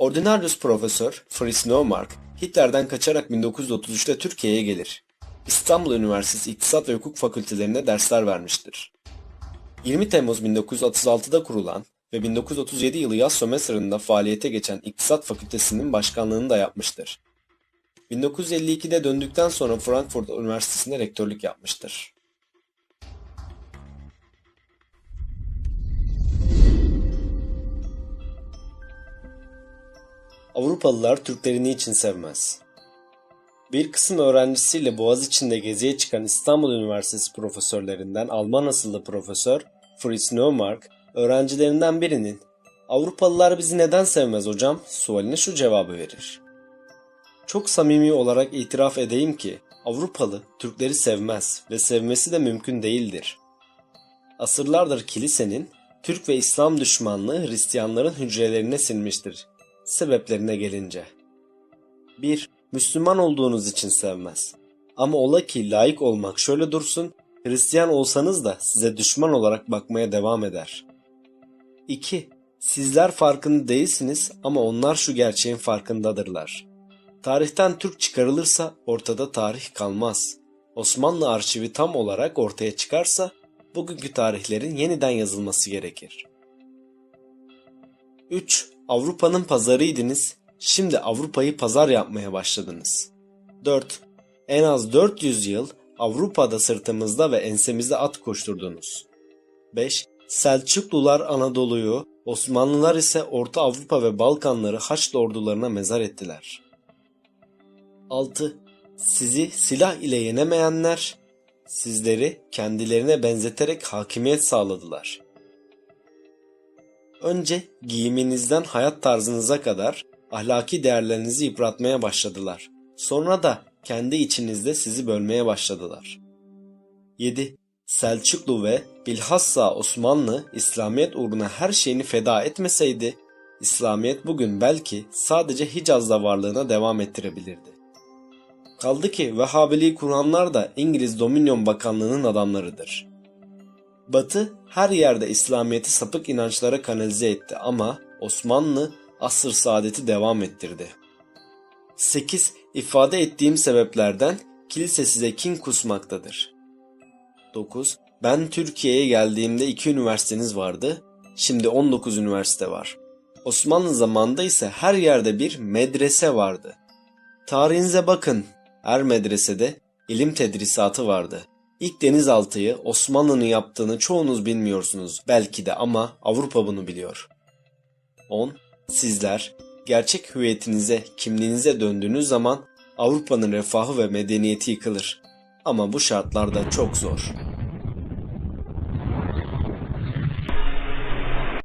Ordinarius Profesör Fritz Neumark, Hitler'den kaçarak 1933'te Türkiye'ye gelir. İstanbul Üniversitesi İktisat ve Hukuk Fakültelerinde dersler vermiştir. 20 Temmuz 1936'da kurulan ve 1937 yılı yaz sömestrında faaliyete geçen İktisat Fakültesinin başkanlığını da yapmıştır. 1952'de döndükten sonra Frankfurt Üniversitesi'nde rektörlük yapmıştır. Avrupalılar Türkleri niçin sevmez? Bir kısım öğrencisiyle Boğaziçi'nde geziye çıkan İstanbul Üniversitesi profesörlerinden Alman asıllı profesör Fritz Neumark, öğrencilerinden birinin Avrupalılar bizi neden sevmez hocam sualine şu cevabı verir. Çok samimi olarak itiraf edeyim ki Avrupalı Türkleri sevmez ve sevmesi de mümkün değildir. Asırlardır kilisenin Türk ve İslam düşmanlığı Hristiyanların hücrelerine sinmiştir. Sebeplerine gelince. 1. Müslüman olduğunuz için sevmez. Ama ola ki layık olmak şöyle dursun, Hristiyan olsanız da size düşman olarak bakmaya devam eder. 2. Sizler farkında değilsiniz ama onlar şu gerçeğin farkındadırlar. Tarihten Türk çıkarılırsa ortada tarih kalmaz. Osmanlı arşivi tam olarak ortaya çıkarsa bugünkü tarihlerin yeniden yazılması gerekir. 3. Avrupa'nın pazarıydınız, şimdi Avrupa'yı pazar yapmaya başladınız. 4. En az 400 yıl Avrupa'da sırtımızda ve ensemizde at koşturdunuz. 5. Selçuklular Anadolu'yu, Osmanlılar ise Orta Avrupa ve Balkanları Haçlı ordularına mezar ettiler. 6. Sizi silah ile yenemeyenler, sizleri kendilerine benzeterek hakimiyet sağladılar. Önce giyiminizden hayat tarzınıza kadar ahlaki değerlerinizi yıpratmaya başladılar. Sonra da kendi içinizde sizi bölmeye başladılar. 7. Selçuklu ve bilhassa Osmanlı İslamiyet uğruna her şeyini feda etmeseydi, İslamiyet bugün belki sadece Hicaz'da varlığına devam ettirebilirdi. Kaldı ki Vehhabiliği kuranlar da İngiliz Dominion Bakanlığı'nın adamlarıdır. Batı her yerde İslamiyet'i sapık inançlara kanalize etti ama Osmanlı asır saadeti devam ettirdi. 8. İfade ettiğim sebeplerden kilise size kin kusmaktadır. 9. Ben Türkiye'ye geldiğimde iki üniversiteniz vardı, şimdi 19 üniversite var. Osmanlı zamanında ise her yerde bir medrese vardı. Tarihinize bakın, her medresede ilim tedrisatı vardı. İlk denizaltıyı Osmanlı'nın yaptığını çoğunuz bilmiyorsunuz belki de ama Avrupa bunu biliyor. 10. Sizler gerçek hüviyetinize, kimliğinize döndüğünüz zaman Avrupa'nın refahı ve medeniyeti yıkılır. Ama bu şartlarda çok zor.